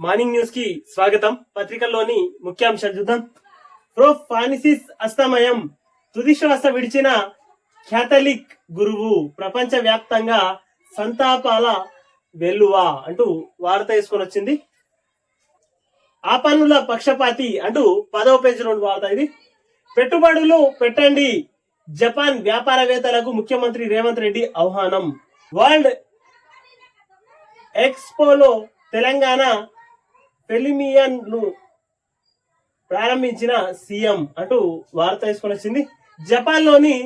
Morning న్యూస్కి స్వాగతం. పత్రికల్లోని ముఖ్యాంశాలు చూద్దాం. ప్రో ఫానిసిస్ అస్తమయం. తుది శ్వాస విడిచిన క్యాథలిక్ గురువు ప్రపంచ వ్యాప్తంగా సంతాపాల వెల్లువా అంటూ వార్త తీసుకొని వచ్చింది. ఆ పక్షపాతి అంటూ పదవ రెండు వార్త ఇది. పెట్టుబడులు పెట్టండి. జపాన్ వ్యాపారవేత్తలకు ముఖ్యమంత్రి రేవంత్ రెడ్డి ఆహ్వానం. వరల్డ్ ఎక్స్పోలో తెలంగాణ పెలిమియన్ను ప్రారంభించిన సీఎం అంటూ వార్త తీసుకొని వచ్చింది. జపాన్లోని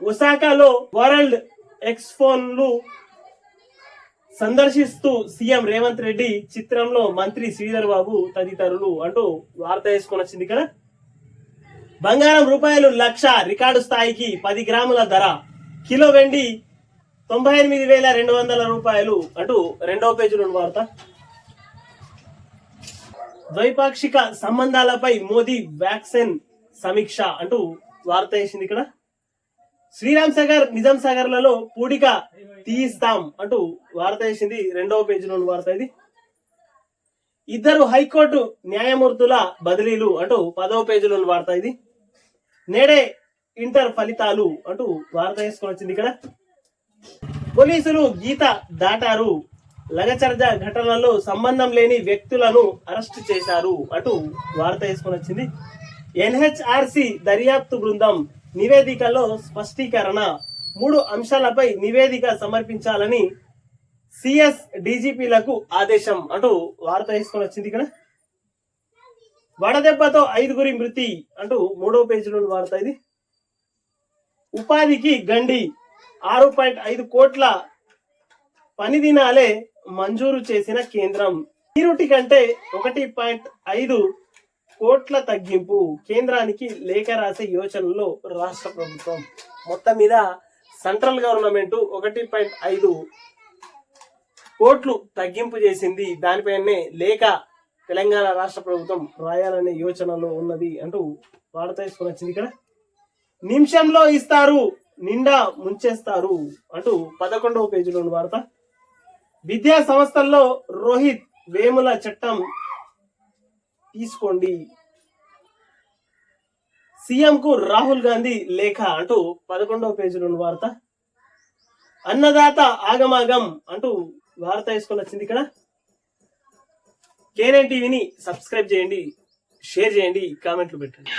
ఒసాకాలో వరల్డ్ ఎక్స్ఫోన్లు సందర్శిస్తూ సీఎం రేవంత్ రెడ్డి చిత్రంలో మంత్రి శ్రీధర్ బాబు తదితరులు అంటూ వార్త వేసుకొని వచ్చింది ఇక్కడ. బంగారం రూపాయలు లక్ష రికార్డు స్థాయికి పది గ్రాముల ధర. కిలో వెండి తొంభై ఎనిమిది వేల రెండు వందల రూపాయలు అంటూ రెండవ పేజీలో వార్త. ద్వైపాక్షిక సంబంధాలపై మోదీ వ్యాక్సిన్ సమీక్ష అంటూ వార్త వేసింది ఇక్కడ. శ్రీరామ్ సాగర్ నిజాం సాగర్లలో పూడిక తీయిస్తాం అంటూ వార్త వేసింది. రెండవ పేజీలో వార్త ఇది. ఇద్దరు హైకోర్టు న్యాయమూర్తుల బదిలీలు అంటూ పదవ పేజీలో వార్త ఇది. నేడే ఇంటర్ ఫలితాలు అంటూ వార్త వేసుకొని వచ్చింది ఇక్కడ. పోలీసులు గీత దాటారు. లగచర్జ ఘటనలో సంబంధం లేని వ్యక్తులను అరెస్ట్ చేశారు అటు వార్త వేసుకొని వచ్చింది. ఎన్హెచ్ఆర్సి దర్యాప్తు బృందం నివేదికలో స్పష్టీకరణ. మూడు అంశాలపై నివేదిక సమర్పించాలని సిఎస్ డీజీపీలకు ఆదేశం అంటూ వార్త వేసుకొని వచ్చింది ఇక్కడ. వడదెబ్బతో ఐదుగురి మృతి అంటూ మూడో పేజీలో వార్త ఇది. ఉపాధికి గండి. ఆరు పాయింట్ ఐదు కోట్ల పని దినాలే మంజూరు చేసిన కేంద్రం. నీరుటి కంటే ఒకటి పాయింట్ ఐదు కోట్ల తగ్గింపు కేంద్రానికి లేఖ రాసే యోచనలో రాష్ట్ర ప్రభుత్వం. మొత్తం మీద సెంట్రల్ గవర్నమెంట్ ఒకటి పాయింట్ ఐదు కోట్లు తగ్గింపు చేసింది. దానిపైనే లేఖ తెలంగాణ రాష్ట్ర ప్రభుత్వం రాయాలనే యోచనలో ఉన్నది అంటూ వార్త తీసుకొని వచ్చింది ఇక్కడ. నిమిషంలో ఇస్తారు నిండా ముంచేస్తారు అంటూ పదకొండవ పేజీలో ఉన్న వార్త. విద్యా సంస్థల్లో రోహిత్ వేముల చట్టం తీసుకోండి. సీఎం కు రాహుల్ గాంధీ లేఖ అంటూ పదకొండవ పేజీలో ఉన్న వార్త. అన్నదాత ఆగమాగం అంటూ వార్త వేసుకొని వచ్చింది ఇక్కడ. కేనైన్ టీవీని సబ్స్క్రైబ్ చేయండి షేర్ చేయండి కామెంట్లు పెట్టండి.